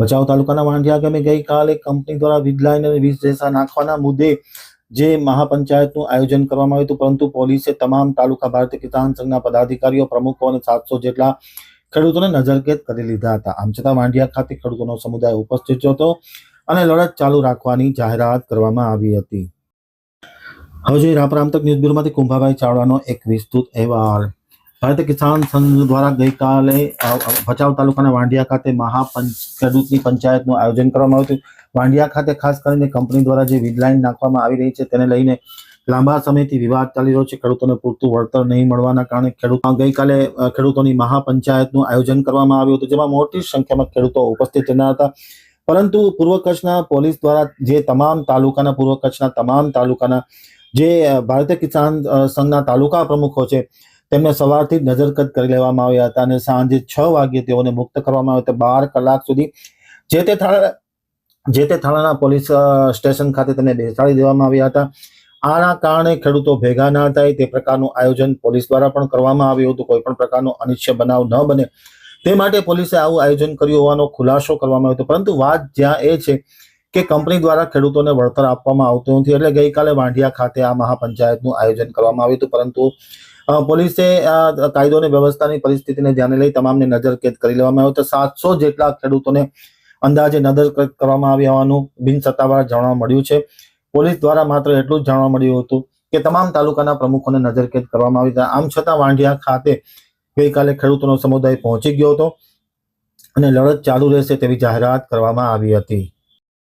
ભચાઉ તાલુકાના વાંઢિયા ગામે ગઈકાલે કંપની દ્વારા વીજ લાઈન અને વીજ રેસા નાખવાના મુદ્દે જે મહાપંચાયતનું આયોજન કરવામાં આવ્યું હતું, પરંતુ પોલીસે તમામ તાલુકા ભારતીય કિસાન સંઘના પદાધિકારીઓ, પ્રમુખો અને સાતસો જેટલા ખેડૂતોને નજરકેદ કરી લીધા હતા. આમ છતાં વાંઢિયા ખાતે ખેડૂતોનો સમુદાય ઉપસ્થિત હતો અને લડત ચાલુ રાખવાની જાહેરાત કરવામાં આવી હતી. હવે જોઈએ રાપર આમતક ન્યૂઝ બ્યુરોમાંથી કુંભાભાઈ ચાવડાનો એક વિસ્તૃત અહેવાલ. ભારતીય કિસાન સંઘ દ્વારા ગઈકાલે ભચાઉ તાલુકાના વાંઢિયા ખાતે મહાપંચ ખેડૂતની પંચાયતનું આયોજન કરવામાં આવ્યું હતું. વાંઢિયા ખાતે ખાસ કરીને કંપની દ્વારા જે વીજ નાખવામાં આવી રહી છે, તેને લઈને લાંબા સમયથી વિવાદ ચાલી રહ્યો છે. ખેડૂતોને પૂરતું વળતર નહીં મળવાના કારણે ખેડૂત ગઈકાલે ખેડૂતોની મહાપંચાયતનું આયોજન કરવામાં આવ્યું હતું, જેમાં મોટી સંખ્યામાં ખેડૂતો ઉપસ્થિત રહેના હતા. પરંતુ પૂર્વ કચ્છના પોલીસ દ્વારા જે તમામ તાલુકાના, પૂર્વ કચ્છના તમામ તાલુકાના જે ભારતીય કિસાન સંઘના તાલુકા પ્રમુખો છે તેમને સવારથી નજરકદ કરી લેવામાં આવ્યા હતા અને સાંજે છ વાગ્યે તેઓને મુક્ત કરવામાં આવ્યા હતા. બાર કલાક સુધી જે તે થાણા, જે તે થાણાના પોલીસ સ્ટેશન ખાતે તેમને બેસાડી દેવામાં આવ્યા હતા. આના કારણે ખેડૂતો ભેગા ના થાય, તે પ્રકારનું આયોજન પોલીસ દ્વારા પણ કરવામાં આવ્યું હતું. કોઈ પણ પ્રકારનો અનિચ્છ બનાવ ન બને. તે માટે પોલીસે આવું આયોજન કર્યું હોવાનો ખુલાસો કરવામાં આવ્યો હતો. પરંતુ વાત જ્યાં એ છે કે કંપની દ્વારા ખેડૂતોને વળતર આપવામાં આવતું નથી. એટલે ગઈકાલે વાંઢિયા ખાતે આ મહાપંચાયતનું આયોજન કરવામાં આવ્યું હતું. પરંતુ પોલીસે કાયદો અને વ્યવસ્થાની પરિસ્થિતિને ધ્યાને લઈ તમામને નજરકેદ કરી લેવામાં આવ્યો. તો સાતસો જેટલા ખેડૂતોને અંદાજે નજરકેદ કરવામાં આવ્યા હોવાનું બિન સત્તાવાર જાણવા મળ્યું છે. પોલીસ દ્વારા માત્ર એટલું જ જાણવા મળ્યું હતું કે તમામ તાલુકાના પ્રમુખોને નજરકેદ કરવામાં આવી. હતા આમ છતાં વાંઢિયા ખાતે ગઈકાલે ખેડૂતોનો સમુદાય પહોંચી ગયો હતો અને લડત ચાલુ રહેશે તેવી જાહેરાત કરવામાં આવી હતી.